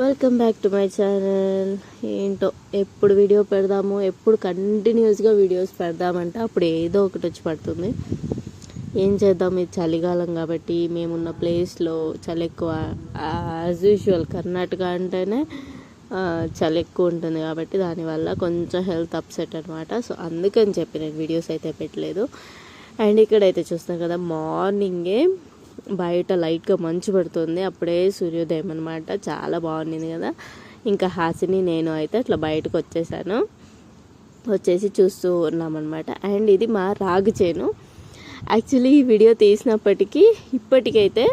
Welcome back to my channel ఏంటో ఎప్పుడు video పెడదాము ఎప్పుడు కంటిన్యూస్గా వీడియోస్ పెడదామంటే అప్పుడు ఏదో ఒకటి వచ్చి పడుతుంది. ఏం చేద్దాం? ఇది చలికాలం కాబట్టి మేమున్న ప్లేస్లో చలి ఎక్కువ. యాజ్ యూజువల్ కర్ణాటక అంటేనే చలి ఎక్కువ ఉంటుంది కాబట్టి దానివల్ల కొంచెం హెల్త్ అప్సెట్ అనమాట సో అందుకని చెప్పి నేను వీడియోస్ అయితే పెట్టలేదు. అండ్ ఇక్కడైతే చూస్తాను కదా మార్నింగే బయట లైట్గా మంచు పడుతుంది. అప్పుడే సూర్యోదయం అనమాట చాలా బాగుండింది కదా. ఇంకా హాసిని నేను అయితే అట్లా బయటకు వచ్చేసాను. వచ్చేసి చూస్తూ ఉన్నామన్నమాట అండ్ ఇది మా రాగు చేను. యాక్చువల్లీ ఈ వీడియో తీసినప్పటికీ ఇప్పటికైతే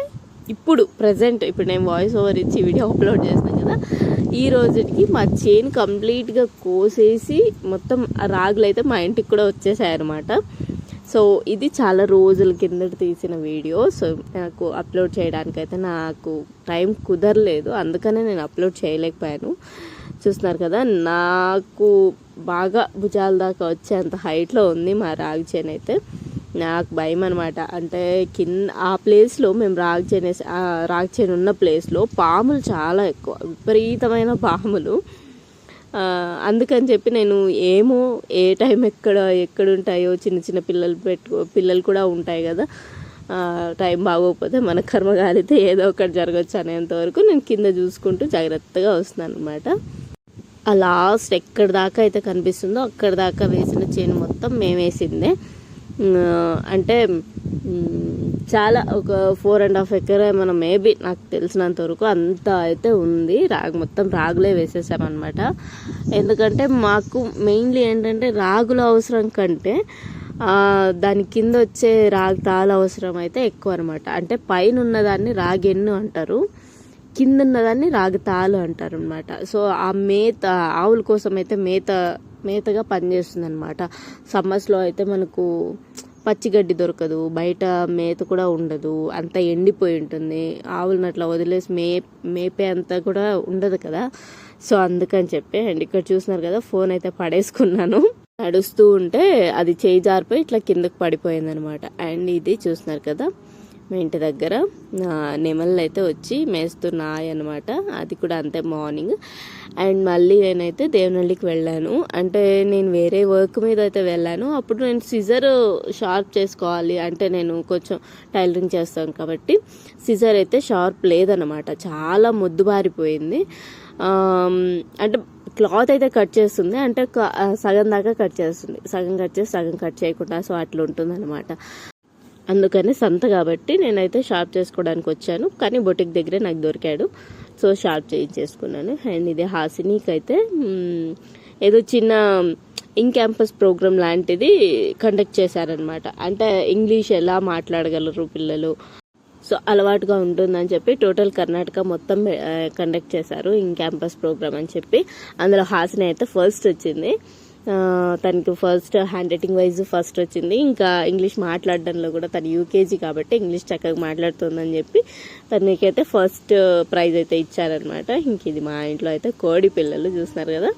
ఇప్పుడు ప్రజెంట్ ఇప్పుడు నేను వాయిస్ ఓవర్ ఇచ్చి వీడియో అప్లోడ్ చేస్తాను కదా. ఈ రోజుకి మా చేను కంప్లీట్గా కోసేసి మొత్తం ఆ రాగులు అయితే మా ఇంటికి కూడా వచ్చేసాయి అనమాట సో ఇది చాలా రోజుల కిందట తీసిన వీడియో. సో నాకు అప్లోడ్ చేయడానికైతే నాకు టైం కుదరలేదు. అందుకనే నేను అప్లోడ్ చేయలేకపోయాను. చూస్తున్నారు కదా నాకు బాగా భుజాల దాకా వచ్చేంత హైట్లో ఉంది మా రాగి చేను అయితే. నాకు భయం అనమాట అంటే కింద ఆ ప్లేస్లో మేము రాగి చేను రాగి చేను ఉన్న ప్లేస్లో పాములు చాలా ఎక్కువ విపరీతమైన పాములు. అందుకని చెప్పి నేను ఏమో ఏ టైం ఎక్కడ ఎక్కడుంటాయో చిన్న చిన్న పిల్లలు పెట్టు పిల్లలు కూడా ఉంటాయి కదా. టైం బాగోకపోతే మన కర్మ కాలితే ఏదో ఒకటి జరగచ్చు అనేంత వరకు నేను కింద చూసుకుంటూ జాగ్రత్తగా వస్తున్నాను అనమాట ఆ లాస్ట్ ఎక్కడి దాకా అయితే కనిపిస్తుందో అక్కడి దాకా వేసిన చేను మొత్తం మేము వేసిందే అంటే చాలా ఒక ఫోర్ అండ్ హాఫ్ ఎకర్ మనం మేబీ నాకు తెలిసినంత వరకు అంత అయితే ఉంది. రాగు మొత్తం రాగులే వేసేసామన్నమాట. ఎందుకంటే మాకు మెయిన్లీ ఏంటంటే రాగుల అవసరం కంటే దాని కింద వచ్చే రాగి తాళ అవసరం అయితే ఎక్కువ అనమాట అంటే పైన ఉన్నదాన్ని రాగెన్ను అంటారు కింద ఉన్నదాన్ని రాగతాలు అంటారు అనమాట సో ఆ మేత ఆవుల కోసం అయితే మేత మేతగా పనిచేస్తుంది అనమాట సమ్మర్స్లో అయితే మనకు పచ్చిగడ్డి దొరకదు బయట మేత కూడా ఉండదు అంతా ఎండిపోయి ఉంటుంది. ఆవులను అట్లా వదిలేసి మే మేపే అంతా కూడా ఉండదు కదా. సో అందుకని చెప్పి అండ్ ఇక్కడ చూసినారు కదా ఫోన్ అయితే పడేసుకున్నాను. నడుస్తూ ఉంటే అది చేయి జారిపోయి ఇట్లా కిందకి పడిపోయింది అనమాట అండ్ ఇది చూసినారు కదా మా ఇంటి దగ్గర నెమళ్ళు అయితే వచ్చి మేస్తున్నాయి అనమాట అది కూడా అంతే మార్నింగ్. అండ్ మళ్ళీ నేనైతే దేవనహಳ್ಳಿకి వెళ్ళాను. అంటే నేను వేరే వర్క్ మీద అయితే వెళ్ళాను. అప్పుడు నేను సిజర్ షార్ప్ చేసుకోవాలి అంటే నేను కొంచెం టైలరింగ్ చేస్తాను కాబట్టి సిజర్ అయితే షార్ప్ లేదనమాట చాలా మొద్దుబారిపోయింది అంటే క్లాత్ అయితే కట్ చేస్తుంది. అంటే సగం దాకా కట్ చేస్తుంది. సగం కట్ చేసి సగం కట్ చేయకుండా సో అట్లా ఉంటుంది అందుకని సంత కాబట్టి నేనైతే షార్ప్ చేసుకోవడానికి వచ్చాను. కానీ బొటిక్ దగ్గరే నాకు దొరికాడు. So sharp చేయించేసుకున్నాను. అండ్ ఇది హాసినికి అయితే ఏదో చిన్న ఇన్ క్యాంపస్ ప్రోగ్రామ్ లాంటిది కండక్ట్ చేశారనమాట అంటే ఇంగ్లీష్ ఎలా మాట్లాడగలరు పిల్లలు? సో అలవాటుగా ఉంటుందని చెప్పి టోటల్ కర్ణాటక మొత్తం కండక్ట్ చేశారు ఇన్ క్యాంపస్ ప్రోగ్రామ్ అని చెప్పి. అందులో హాసిని అయితే ఫస్ట్ వచ్చింది. తనకి first handwriting wise first వచ్చింది. ఇంకా ఇంగ్లీష్ మాట్లాడడంలో కూడా తను యూకేజీ కాబట్టి ఇంగ్లీష్ చక్కగా మాట్లాడుతుందని చెప్పి తనకైతే ఫస్ట్ ప్రైజ్ అయితే ఇచ్చారనమాట ఇంక ఇది మా ఇంట్లో అయితే కోడి పిల్లలు చూస్తున్నారు కదా.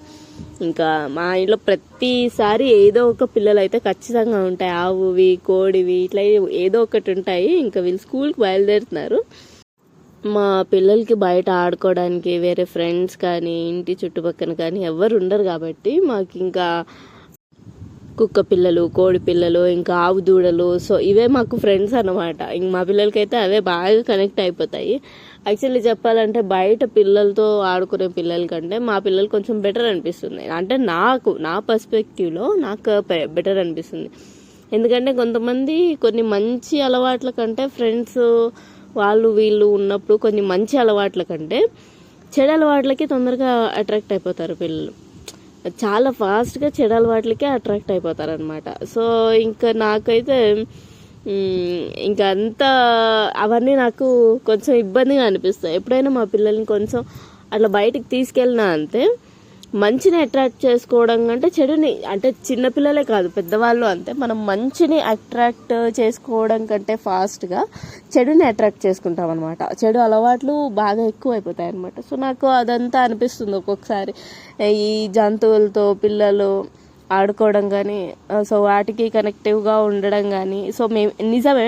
ఇంకా మా ఇంట్లో ప్రతిసారి ఏదో ఒక పిల్లలు అయితే ఖచ్చితంగా ఉంటాయి. ఆవువి కోడివి ఇట్లా ఏదో ఒకటి ఉంటాయి. ఇంకా వీళ్ళు స్కూల్కి బయలుదేరుతున్నారు. మా పిల్లలకి బయట ఆడుకోవడానికి వేరే ఫ్రెండ్స్ కానీ ఇంటి చుట్టుపక్కల కానీ ఎవరు ఉండరు కాబట్టి మాకు ఇంకా కుక్క పిల్లలు కోడి పిల్లలు ఇంకా ఆవు దూడలు సో ఇవే మాకు ఫ్రెండ్స్ అన్నమాట. ఇంక మా పిల్లలకైతే అవే బాగా కనెక్ట్ అయిపోతాయి. యాక్చువల్లీ చెప్పాలంటే బయట పిల్లలతో ఆడుకునే పిల్లల కంటే మా పిల్లలు కొంచెం బెటర్ అనిపిస్తుంది. అంటే నాకు నా పర్స్పెక్టివ్లో నాకు బెటర్ అనిపిస్తుంది. ఎందుకంటే కొంతమంది కొన్ని మంచి అలవాట్ల కంటే ఫ్రెండ్స్ వాళ్ళు వీళ్ళు ఉన్నప్పుడు కొన్ని మంచి అలవాట్ల కంటే చెడు అలవాట్లకి తొందరగా అట్రాక్ట్ అయిపోతారు పిల్లలు. చాలా ఫాస్ట్గా చెడు అలవాట్లకే అట్రాక్ట్ అయిపోతారు అనమాట సో ఇంకా నాకైతే ఇంకా అంత అవన్నీ నాకు కొంచెం ఇబ్బందిగా అనిపిస్తాయి. ఎప్పుడైనా మా పిల్లల్ని కొంచెం అట్లా బయటికి తీసుకెళ్ళినా అంతే. మంచిని అట్రాక్ట్ చేసుకోవడం కంటే చెడుని అంటే చిన్నపిల్లలే కాదు పెద్దవాళ్ళు అంతే. మనం మంచిని అట్రాక్ట్ చేసుకోవడం కంటే ఫాస్ట్గా చెడుని అట్రాక్ట్ చేసుకుంటాం అనమాట చెడు అలవాట్లు బాగా ఎక్కువ అయిపోతాయి అనమాట సో నాకు అదంతా అనిపిస్తుంది ఒక్కొక్కసారి. ఈ జంతువులతో పిల్లలు ఆడుకోవడం కానీ సో వాటికి కనెక్టివ్గా ఉండడం కానీ సో మేము నిజమే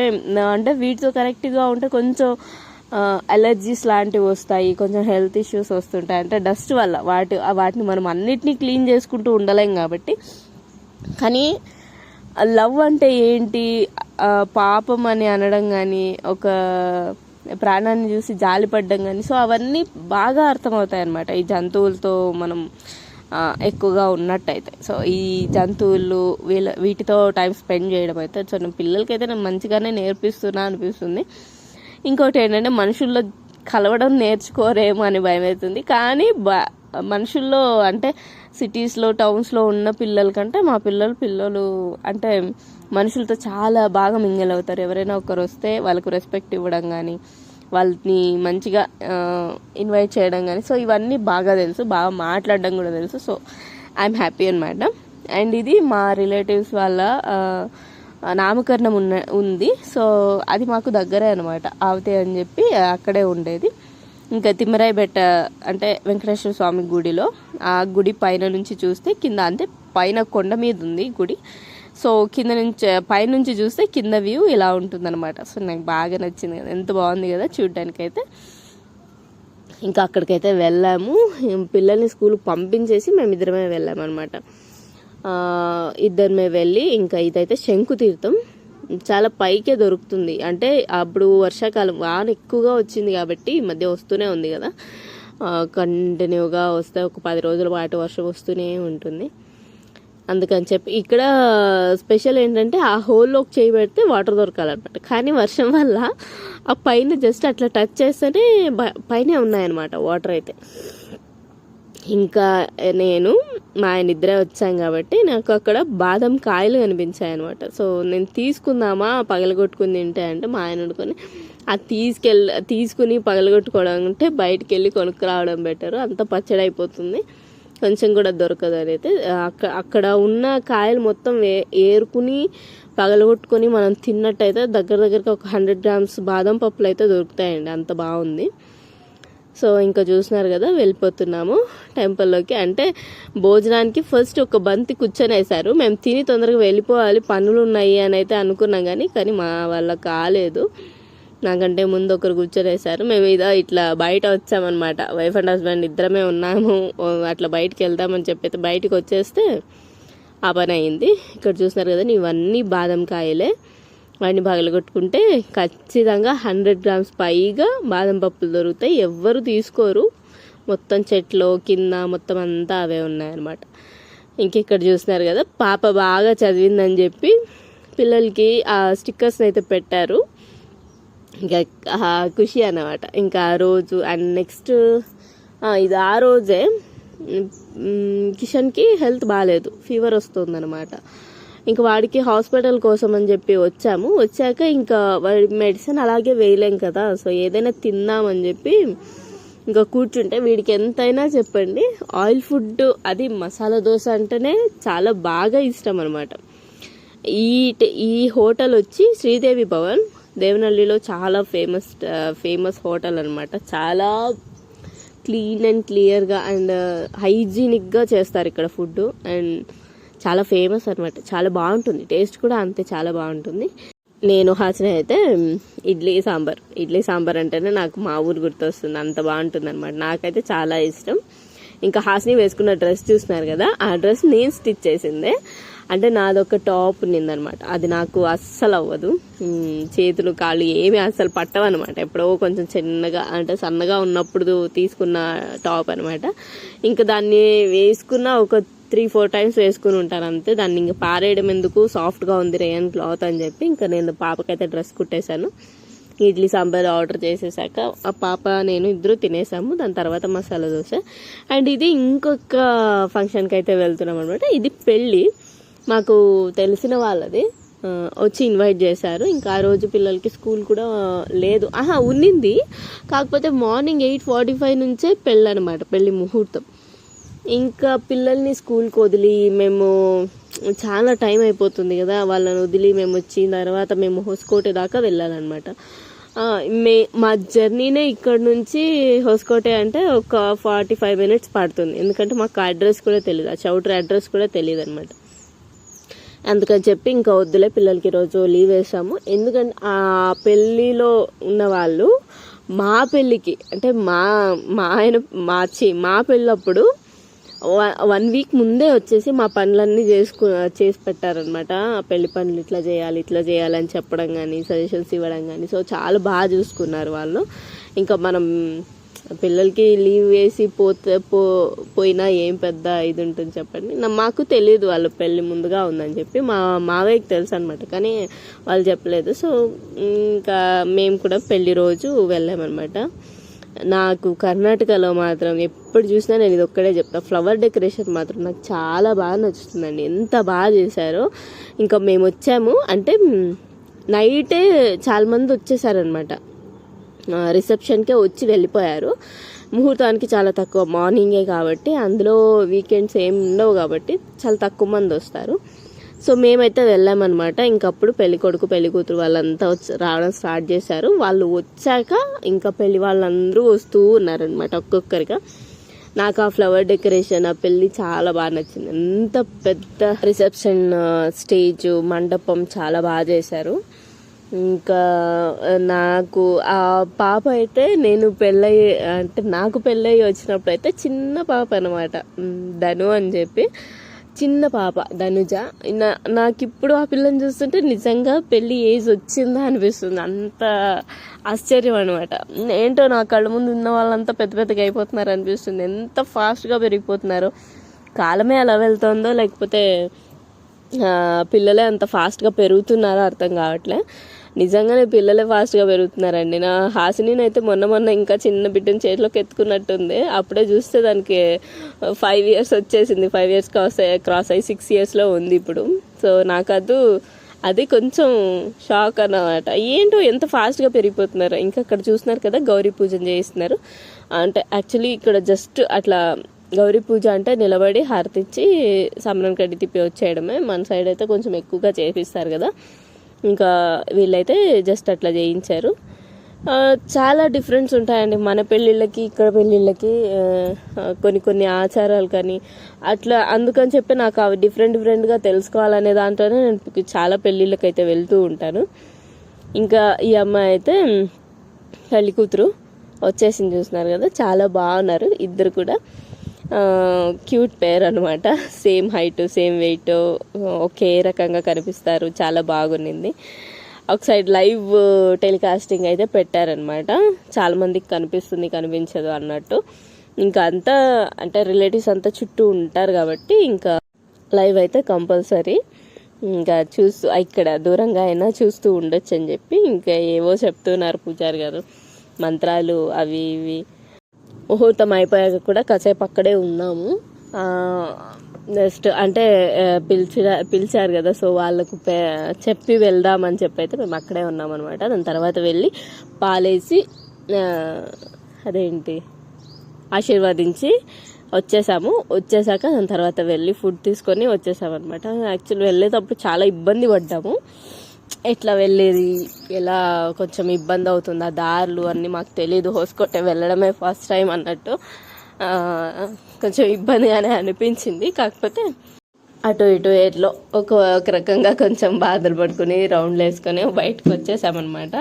అంటే వీటితో కనెక్టివ్గా ఉంటే కొంచెం అలర్జీస్ లాంటివి వస్తాయి కొంచెం హెల్త్ ఇష్యూస్ వస్తుంటాయి. అంటే డస్ట్ వల్ల వాటి వాటిని మనం అన్నిటినీ క్లీన్ చేసుకుంటూ ఉండలేం కాబట్టి. కానీ లవ్ అంటే ఏంటి? పాపం అని అనడం కానీ ఒక ప్రాణాన్ని చూసి జాలిపడ్డం కానీ సో అవన్నీ బాగా అర్థమవుతాయి అన్నమాట ఈ జంతువులతో మనం ఎక్కువగా ఉన్నట్టయితే. సో ఈ జంతువులు వీళ్ళ వీటితో టైం స్పెండ్ చేయడం అయితే సో నేను పిల్లలకైతే నేను మంచిగానే నేర్పిస్తున్నా అనిపిస్తుంది. ఇంకోటి ఏంటంటే మనుషుల్లో కలవడం నేర్చుకోరేమో అని భయం అవుతుంది కానీ బా మనుషుల్లో అంటే సిటీస్లో టౌన్స్లో ఉన్న పిల్లల కంటే మా పిల్లలు పిల్లలు అంటే మనుషులతో చాలా బాగా మింగిల్ అవుతారు. ఎవరైనా ఒకరు వస్తే వాళ్ళకు రెస్పెక్ట్ ఇవ్వడం కానీ వాళ్ళని మంచిగా ఇన్వైట్ చేయడం కానీ సో ఇవన్నీ బాగా తెలుసు. బాగా మాట్లాడడం కూడా తెలుసు. సో ఐఎమ్ హ్యాపీ అనమాట అండ్ ఇది మా రిలేటివ్స్ వాళ్ళ నామకరణం ఉన్న ఉంది. సో అది మాకు దగ్గరే అనమాట ఆవతే అని చెప్పి అక్కడే ఉండేది. ఇంకా తిమ్మరాయిబెట్ట అంటే వెంకటేశ్వర స్వామి గుడిలో ఆ గుడి పైన నుంచి చూస్తే కింద అంటే పైన కొండ మీద ఉంది గుడి. సో కింద నుంచి పైనుంచి చూస్తే కింద వ్యూ ఇలా ఉంటుందన్నమాట. సో నాకు బాగా నచ్చింది కదా. ఎంత బాగుంది కదా చూడటానికైతే ఇంకా అక్కడికైతే వెళ్ళాము. పిల్లల్ని స్కూల్కి పంపించేసి మేము ఇద్దరమే వెళ్ళాము అనమాట ఇద్దరమే వెళ్ళి ఇంకా ఇదైతే శంకు తీర్థం. చాలా పైకే దొరుకుతుంది. అంటే అప్పుడు వర్షాకాలం వాన ఎక్కువగా వచ్చింది కాబట్టి ఈ మధ్య వస్తూనే ఉంది కదా. కంటిన్యూగా వస్తే ఒక పది రోజుల పాటు వర్షం వస్తూనే ఉంటుంది. అందుకని చెప్పి ఇక్కడ స్పెషల్ ఏంటంటే ఆ హోల్లోకి చేయి పెడితే వాటర్ దొరకాలన్నమాట. కానీ వర్షం వల్ల ఆ పైన జస్ట్ అట్లా టచ్ చేస్తేనే బ- పైనే ఉన్నాయన్నమాట వాటర్ అయితే. ఇంకా నేను మా ఆయన ఇద్దరే వచ్చాం కాబట్టి నాకు అక్కడ బాదం కాయలు కనిపించాయి అనమాట సో నేను తీసుకుందామా పగలగొట్టుకుని తింటే అంటే మా ఆయన అనుకొని అది తీసుకెళ్ళ తీసుకుని పగలగొట్టుకోవడం అంటే బయటికి వెళ్ళి కొనుక్కు రావడం బెటర్ అంత పచ్చడి అయిపోతుంది కొంచెం కూడా దొరకదు అయితే అక్కడ అక్కడ ఉన్న కాయలు మొత్తం ఏ- ఏరుకుని పగలగొట్టుకొని మనం తిన్నట్టయితే దగ్గర దగ్గరకి ఒక హండ్రెడ్ గ్రామ్స్ బాదం పప్పులు అయితే దొరుకుతాయండి అంత బాగుంది. సో ఇంకా చూసినారు కదా వెళ్ళిపోతున్నాము టెంపుల్లోకి. అంటే భోజనానికి ఫస్ట్ ఒక బంతి కూర్చొని మేము తిని తొందరగా వెళ్ళిపోవాలి పనులు ఉన్నాయి అని అయితే అనుకున్నాం కానీ కానీ మా వాళ్ళ కాలేదు. నాకంటే ముందు ఒకరు కూర్చొని మేము ఇదా ఇట్లా బయట వచ్చామన్నమాట. వైఫ్ అండ్ హస్బెండ్ ఇద్దరమే ఉన్నాము. అట్లా బయటికి వెళ్దామని చెప్పి బయటకు బయటికి వచ్చేస్తే ఆ పని అయింది. ఇక్కడ చూస్తున్నారు కదా ఇవన్నీ బాదం కాయలే. వాటిని పగలగొట్టుకుంటే ఖచ్చితంగా హండ్రెడ్ గ్రామ్స్ పైగా బాదం పప్పులు దొరుకుతాయి. ఎవ్వరు తీసుకోరు. మొత్తం చెట్లు కింద మొత్తం అంతా అవే ఉన్నాయన్నమాట. ఇంకెక్కడ చూస్తున్నారు కదా పాప బాగా చదివిందని చెప్పి పిల్లలకి ఆ స్టిక్కర్స్ని అయితే పెట్టారు. ఇంకా ఆ ఖుషి అన్నమాట. ఇంకా ఆ రోజు అండ్ నెక్స్ట్ ఇది ఆ రోజే కిషన్కి హెల్త్ బాగాలేదు ఫీవర్ వస్తుందన్నమాట. ఇంకా వాడికి హాస్పిటల్ కోసం అని చెప్పి వచ్చాము. వచ్చాక ఇంకా వాడి మెడిసిన్ అలాగే వేయలేం కదా సో ఏదైనా తిందామని చెప్పి ఇంకా కూర్చుంటే వీడికి ఎంతైనా చెప్పండి. ఆయిల్ ఫుడ్ అది మసాలా దోశ అంటేనే చాలా బాగా ఇష్టం అనమాట ఈ ఈ హోటల్ వచ్చి శ్రీదేవి భవన్ దేవనల్లిలో చాలా ఫేమస్ ఫేమస్ హోటల్ అనమాట చాలా క్లీన్ అండ్ క్లియర్గా అండ్ హైజీనిక్గా చేస్తారు ఇక్కడ ఫుడ్ అండ్ చాలా ఫేమస్ అనమాట చాలా బాగుంటుంది. టేస్ట్ కూడా అంతే చాలా బాగుంటుంది. నేను హాసిన అయితే ఇడ్లీ సాంబార్. ఇడ్లీ సాంబార్ అంటేనే నాకు మా ఊరు గుర్తొస్తుంది. అంత బాగుంటుంది అనమాట నాకైతే చాలా ఇష్టం. ఇంకా హాసిని వేసుకున్న డ్రెస్ చూస్తున్నారు కదా ఆ డ్రెస్ నేను స్టిచ్ చేసిందే. అంటే నాదొక టాప్ ఉన్నిందనమాట అది నాకు అస్సలు అవ్వదు. చేతులు కాళ్ళు ఏమి అస్సలు పట్టవన్నమాట. ఎప్పుడో కొంచెం చిన్నగా అంటే సన్నగా ఉన్నప్పుడు తీసుకున్న టాప్ అనమాట ఇంకా దాన్ని వేసుకున్న ఒక త్రీ ఫోర్ టైమ్స్ వేసుకుని ఉంటాను అంతే. దాన్ని ఇంకా పారేయడం ఎందుకు? సాఫ్ట్గా ఉంది రేయన్ క్లాత్ అని చెప్పి ఇంకా నేను పాపకైతే డ్రెస్ కుట్టేశాను. ఇడ్లీ సాంబార్ ఆర్డర్ చేసేసాక ఆ పాప నేను ఇద్దరు తినేసాము. దాని తర్వాత మసాలా దోశ. అండ్ ఇది ఇంకొక ఫంక్షన్కి అయితే వెళ్తున్నాం అనమాట ఇది పెళ్ళి. మాకు తెలిసిన వాళ్ళది. వచ్చి ఇన్వైట్ చేశారు. ఇంకా ఆ రోజు పిల్లలకి స్కూల్ కూడా లేదు. ఆహా ఉన్నింది. కాకపోతే మార్నింగ్ ఎయిట్ ఫార్టీ ఫైవ్ నుంచే పెళ్ళి అనమాట పెళ్ళి ముహూర్తం. ఇంకా పిల్లల్ని స్కూల్కి వదిలి మేము చాలా టైం అయిపోతుంది కదా వాళ్ళని వదిలి మేము వచ్చిన తర్వాత మేము హోస్కోటే దాకా వెళ్ళాలన్నమాట. మే మా జర్నీనే ఇక్కడ నుంచి హోస్కోటే అంటే ఒక ఫార్టీ ఫైవ్ మినిట్స్ పడుతుంది. ఎందుకంటే మాకు అడ్రస్ కూడా తెలియదు ఆ చౌటరీ అడ్రస్ కూడా తెలియదు అనమాట అందుకని చెప్పి ఇంకా వద్దులే పిల్లలకి ఈరోజు లీవ్ వేసాము. ఎందుకంటే ఆ పెళ్ళిలో ఉన్న వాళ్ళు మా పెళ్ళికి అంటే మా మా ఆయన మా చి మా పెళ్ళప్పుడు వన్ వీక్ ముందే వచ్చేసి మా పనులన్నీ చేసుకు చేసి పెట్టారనమాట పెళ్ళి పనులు ఇట్లా చేయాలి ఇట్లా చేయాలని చెప్పడం కానీ సజెషన్స్ ఇవ్వడం కానీ సో చాలా బాగా చూసుకున్నారు వాళ్ళు. ఇంకా మనం పిల్లలకి లీవ్ వేసి పోతే పో పోయినా ఏం పెద్ద ఇది ఉంటుంది చెప్పండి. మాకు తెలియదు వాళ్ళ పెళ్ళి ముందుగా ఉందని చెప్పి. మా మావయ్యకి తెలుసు అనమాట కానీ వాళ్ళు చెప్పలేదు. సో ఇంకా మేము కూడా పెళ్ళి రోజు వెళ్ళామన్నమాట. నాకు కర్ణాటకలో మాత్రం ఎప్పుడు చూసినా నేను ఇది ఒక్కడే చెప్తా. ఫ్లవర్ డెకరేషన్ మాత్రం నాకు చాలా బాగా నచ్చుతుందండి. ఎంత బాగా చేశారో. ఇంకా మేము వచ్చాము. అంటే నైటే చాలా మంది వచ్చేసారనమాట రిసెప్షన్కే వచ్చి వెళ్ళిపోయారు. ముహూర్తానికి చాలా తక్కువ. మార్నింగే కాబట్టి అందులో వీకెండ్స్ ఏం ఉండవు కాబట్టి చాలా తక్కువ మంది వస్తారు. సో మేమైతే వెళ్ళామన్నమాట. ఇంకప్పుడు పెళ్ళి కొడుకు పెళ్ళి కూతురు వాళ్ళంతా వచ్చి రావడం స్టార్ట్ చేశారు. వాళ్ళు వచ్చాక ఇంకా పెళ్ళి వాళ్ళందరూ వస్తూ ఉన్నారనమాట ఒక్కొక్కరిగా. నాకు ఆ ఫ్లవర్ డెకరేషన్ ఆ పెళ్ళి చాలా బాగా నచ్చింది. ఎంత పెద్ద రిసెప్షన్ స్టేజ్ మండపం చాలా బాగా చేశారు. ఇంకా నాకు ఆ పాప అయితే నేను పెళ్ళయి అంటే నాకు పెళ్ళయి వచ్చినప్పుడు అయితే చిన్న పాప అనమాట ధను అని చెప్పి. చిన్న పాప ధనుజ. నా నాకు ఇప్పుడు ఆ పిల్లని చూస్తుంటే నిజంగా పెళ్ళి ఏజ్ వచ్చిందా అనిపిస్తుంది. అంత ఆశ్చర్యం అనమాట ఏంటో నా కళ్ళ ముందు ఉన్న వాళ్ళంతా పెద్ద పెద్దగా అయిపోతున్నారు అనిపిస్తుంది. ఎంత ఫాస్ట్గా పెరిగిపోతున్నారు. కాలమే అలా వెళ్తుందో లేకపోతే పిల్లలే అంత ఫాస్ట్గా పెరుగుతున్నారో అర్థం కావట్లే. నిజంగానే పిల్లలే ఫాస్ట్గా పెరుగుతున్నారండి. నా హాసిని అయితే మొన్న మొన్న ఇంకా చిన్న బిడ్డను చేతిలోకి ఎత్తుకున్నట్టుంది. అప్పుడే చూస్తే దానికి ఫైవ్ ఇయర్స్ వచ్చేసింది. ఫైవ్ ఇయర్స్ క్రాస్ క్రాస్ అయ్యి సిక్స్ ఇయర్స్లో ఉంది ఇప్పుడు. సో నాకు అది కొంచెం షాక్ అన్నమాట. ఏంటో ఎంత ఫాస్ట్గా పెరిగిపోతున్నారు. ఇంకా అక్కడ చూస్తున్నారు కదా గౌరీ పూజ చేయిస్తున్నారు. అంటే యాక్చువల్లీ ఇక్కడ జస్ట్ అట్లా గౌరీ పూజ అంటే నిలబడి హారతిచ్చి సమరం కడి తిప్పి వచ్చేయడమే. మన సైడ్ అయితే కొంచెం ఎక్కువగా చేపిస్తారు కదా. ఇంకా వీళ్ళైతే జస్ట్ అట్లా చేయించారు. చాలా డిఫరెన్స్ ఉంటాయండి. మన పెళ్ళిళ్ళకి ఇక్కడ పెళ్ళిళ్ళకి కొన్ని కొన్ని ఆచారాలు కానీ అట్లా అందుకని చెప్పి నాకు అవి డిఫరెంట్ డిఫరెంట్గా తెలుసుకోవాలనే దాంట్లోనే నేను చాలా పెళ్ళిళ్ళకి అయితే వెళ్తూ ఉంటాను. ఇంకా ఈ అమ్మాయి అయితే పెళ్ళి కూతురు వచ్చేసింది చూస్తున్నారు కదా చాలా బాగున్నారు ఇద్దరు కూడా. క్యూట్ పేర్ అనమాట సేమ్ హైట్ సేమ్ వెయిట్ ఒకే రకంగా కనిపిస్తారు. చాలా బాగుండింది. ఒక సైడ్ లైవ్ టెలికాస్టింగ్ అయితే పెట్టారనమాట చాలామందికి కనిపిస్తుంది కనిపించదు అన్నట్టు. ఇంకా అంతా అంటే రిలేటివ్స్ అంతా చుట్టూ ఉంటారు కాబట్టి ఇంకా లైవ్ అయితే కంపల్సరీ. ఇంకా చూస్తూ ఇక్కడ దూరంగా అయినా చూస్తూ ఉండొచ్చు అని చెప్పి ఇంకా ఏవో చెప్తున్నారు పూజారి గారు. మంత్రాలు అవి ఇవి. ముహూర్తం అయిపోయాక కూడా కాసేపు అక్కడే ఉన్నాము. నెక్స్ట్ అంటే పిలిచి పిలిచారు కదా సో వాళ్ళకు చెప్పి వెళ్దామని చెప్పి అయితే మేము అక్కడే ఉన్నామన్నమాట. దాని తర్వాత వెళ్ళి పాలేసి అదేంటి ఆశీర్వదించి వచ్చేసాము. వచ్చేసాక దాని తర్వాత వెళ్ళి ఫుడ్ తీసుకొని వచ్చేసామన్నమాట. యాక్చువల్లీ వెళ్ళేటప్పుడు చాలా ఇబ్బంది పడ్డాము. ఎట్లా వెళ్ళేది? ఎలా కొంచెం ఇబ్బంది అవుతుంది? ఆ దారులు అన్నీ మాకు తెలియదు హోస్కోటే వెళ్ళడమే ఫస్ట్ టైం అన్నట్టు. కొంచెం ఇబ్బందిగానే అనిపించింది. కాకపోతే అటు ఇటు ఎట్లో ఒక ఒక రకంగా కొంచెం బాధలు పడుకుని రౌండ్లు వేసుకొని బయటకు వచ్చేసామన్నమాట.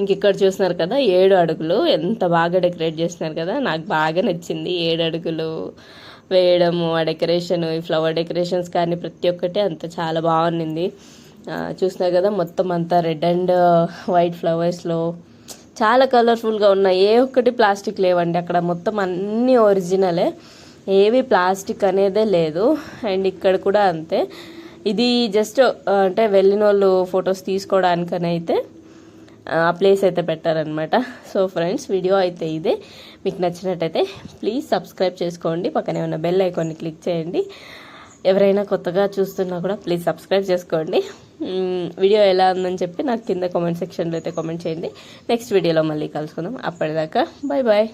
ఇంక ఇక్కడ చూస్తున్నారు కదా ఏడు అడుగులు. ఎంత బాగా డెకరేట్ చేస్తున్నారు కదా. నాకు బాగా నచ్చింది. ఏడు అడుగులు వేయడము ఆ డెకరేషన్ ఈ ఫ్లవర్ డెకరేషన్స్ కానీ ప్రతి ఒక్కటి అంత చాలా బాగుంది చూసినారు కదా మొత్తం అంతా రెడ్ అండ్ వైట్ ఫ్లవర్స్లో చాలా కలర్ఫుల్గా ఉన్నాయి. ఏ ఒక్కటి ప్లాస్టిక్ లేవండి అక్కడ. మొత్తం అన్నీ ఒరిజినలే. ఏవి ప్లాస్టిక్ అనేదే లేదు. అండ్ ఇక్కడ కూడా అంతే. ఇది జస్ట్ అంటే వెళ్ళిన వాళ్ళు ఫొటోస్ తీసుకోవడానికని అయితే ఆ ప్లేస్ అయితే పెట్టారనమాట సో ఫ్రెండ్స్ వీడియో అయితే ఇదే. మీకు నచ్చినట్టయితే ప్లీజ్ సబ్స్క్రైబ్ చేసుకోండి. పక్కనే ఉన్న బెల్ ఐకాన్ని క్లిక్ చేయండి. ఎవరైనా కొత్తగా చూస్తున్నా కూడా ప్లీజ్ సబ్స్క్రైబ్ చేసుకోండి. వీడియో ఎలా ఉందని చెప్పి నాకు కింద కామెంట్ సెక్షన్లో అయితే కామెంట్ చేయండి. నెక్స్ట్ వీడియోలో మళ్ళీ కలుసుకుందాం. అప్పటిదాకా బాయ్ బాయ్